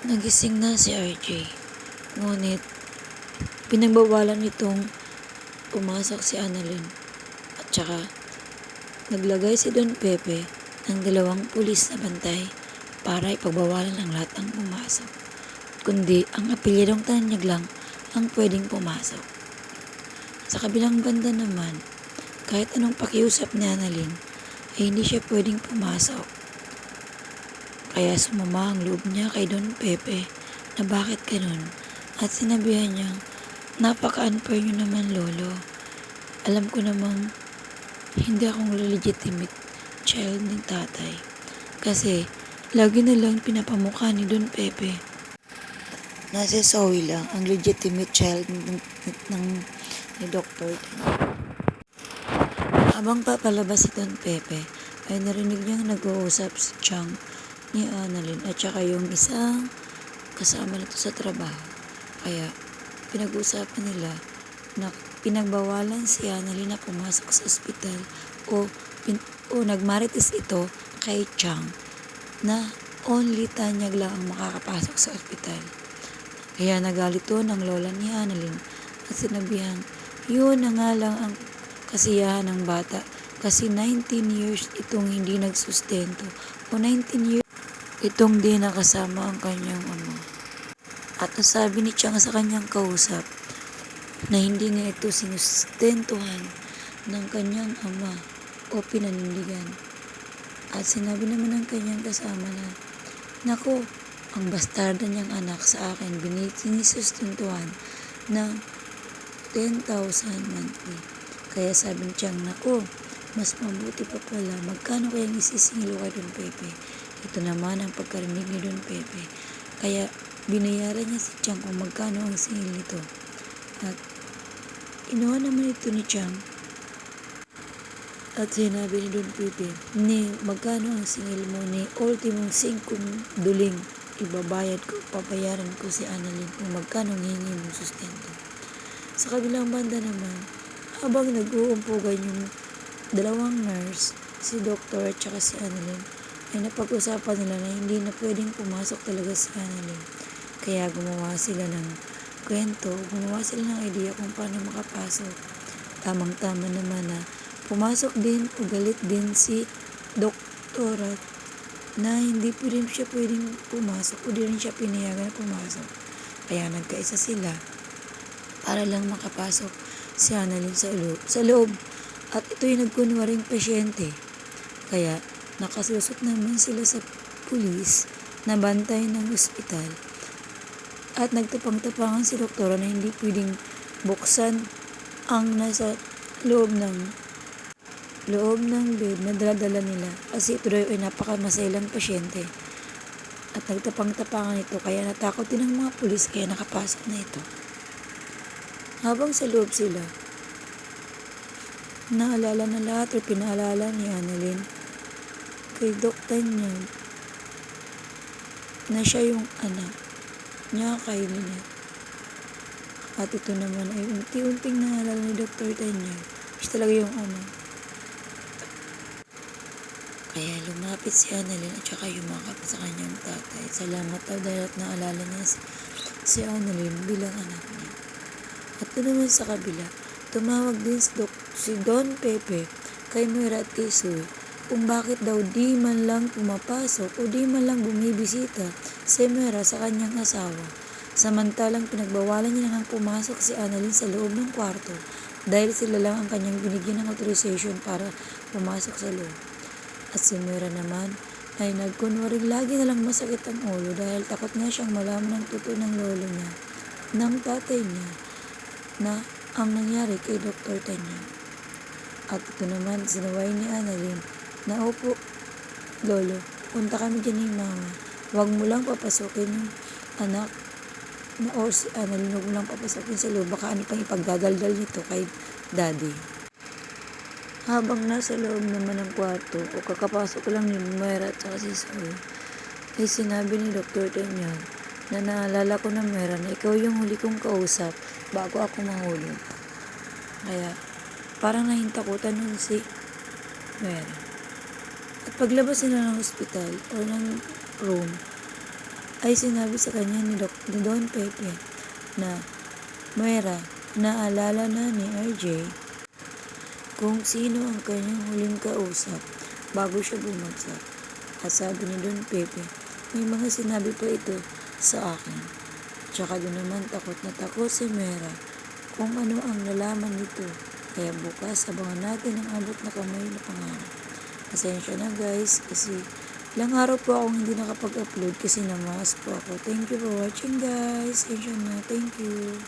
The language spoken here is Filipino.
Nagising na si RJ. Ngunit, pinagbawalan nitong pumasok si Annalyn. At saka, naglagay si Don Pepe ng dalawang pulis na bantay para ipagbawalan ang lahat ng pumasok. Kundi, ang apelyidong tanyag lang ang pwedeng pumasok. Sa kabilang banda naman, kahit anong pakiusap ni Annalyn, ay hindi siya pwedeng pumasok. Kaya sumama ang loob niya kay Don Pepe na bakit ganun at sinabihan niya, napaka-unfair niyo naman lolo. Alam ko namang hindi akong legitimate child ng tatay. Kasi lagi na lang pinapamukha ni Don Pepe. Na Zoe lang ang legitimate child ng, ng, ng ni Dr. Habang papalabas si Don Pepe, ay narinig niyang nag-uusap si Chang ni Annalyn at saka yung isang kasama nito sa trabaho. Kaya pinag-uusapan nila na pinagbawalan si Annalyn na pumasok sa ospital o, pin, o nagmarites ito kay Chang na only tanyag lang ang makakapasok sa ospital. Kaya nagalit to ng lola ni Annalyn at sinabihan, yun na nga lang ang kasiyahan ng bata kasi 19 years itong hindi nagsustento o 19 years itong di nakasama ang kanyang ama. At nasabi ni Chang sa kanyang kausap na hindi nga ito sinustentuhan ng kanyang ama o pinanindigan. At sinabi naman ng kanyang kasama na, Nako, ang bastarda niyang anak sa akin binisinustentuhan ng 10,000 monthly. Kaya sabi ni Chang, Nako, mas mabuti pa pala, magkano kayang isisingilo kay Don Pepe? Ito naman ang pagkarinig ni Don Pepe. Kaya binayaran niya si Chang kung magkano ang singil nito. At inuha naman ito ni Chang. At sinabi ni Don Pepe, ni magkano ang singil mo ni ultimong singkong duling ibabayad ko, papayaran ko si Annalyn kung magkano hingi mong sustento. Sa kabilang banda naman, habang nag-uumpugan yung dalawang nurse, si Doktor at saka si Annalyn, ay napag-usapan nila na hindi na pwedeng pumasok talaga si Annalyn. Kaya gumawa sila ng kwento, gumawa sila ng idea kung paano makapasok. Tamang-tama naman na pumasok din o galit din si Doktora na hindi po rin siya pwedeng pumasok o di rin siya pinayagan na pumasok. Kaya nagkaisa sila para lang makapasok si Annalyn sa loob. Sa loob at ito'y nagkunwaring pasyente. Kaya nakasusot naman sila sa pulis na bantay ng ospital. At nagtapang-tapangan si doktora na hindi pwedeng buksan ang nasa loob ng loob ng bed na daladala nila kasi ito daw ay napakamasailang pasyente. At nagtapang-tapangan ito kaya natakot din ang mga pulis kaya nakapasok na ito. Habang sa loob sila, naalala na lahat o pinaalala ni Annalyn kay Doc Tanyag na siya yung anak niya kay Lynette. At ito naman ay unti-unting naalala ni Dr. Tanyag siya talaga yung anak. Kaya lumapit si Annalyn at saka yumakap sa kanyang tatay. Salamat daw dahil at naalala niya si, si Annalyn bilang anak niya. At ito naman sa kabila, tumawag din si, Dok, si Don Pepe kay Moira at kay Sue kung bakit daw di man lang pumapasok o di man lang bumibisita si Moira sa kanyang asawa. Samantalang pinagbawalan niya nang pumasok si Annalyn sa loob ng kwarto dahil sila lang ang kanyang binigyan ng authorization para pumasok sa loob. At si Moira naman ay nagkunwaring lagi na lang masakit ang ulo dahil takot nga siyang malaman ng totoo ng lolo niya, ng tatay niya, na ang nangyari kay Dr. Tanya. At ito naman, sinaway ni Annalyn na opo, lolo, punta kami dyan ni mama. Huwag mo lang papasukin yung anak na o si Annalyn, huwag mo lang papasukin sa loob. Baka ano pang ipagdadaldal nito kay daddy. Habang nasa loob naman ng kwarto o kakapasok lang ni Moira at saka si Zoe, ay sinabi ni Dr. Tanyag na naalala ko na Moira na ikaw yung huli kong kausap bago ako mahulog. Kaya parang nahintakutan nun si Moira. Paglabas nila ng hospital o ng room, ay sinabi sa kanya ni, Doc, ni Don Pepe na Moira, naalala na ni RJ kung sino ang kanyang huling kausap bago siya bumagsak. At sabi ni Don Pepe, may mga sinabi pa ito sa akin. Tsaka doon naman takot na takot si Mera kung ano ang nalaman nito. Kaya bukas abangan natin ang abot na kamay na pangarap. Pasensya na guys kasi ilang araw po akong hindi nakapag-upload kasi namas po ako. Thank you for watching guys. Pasensya na. Thank you.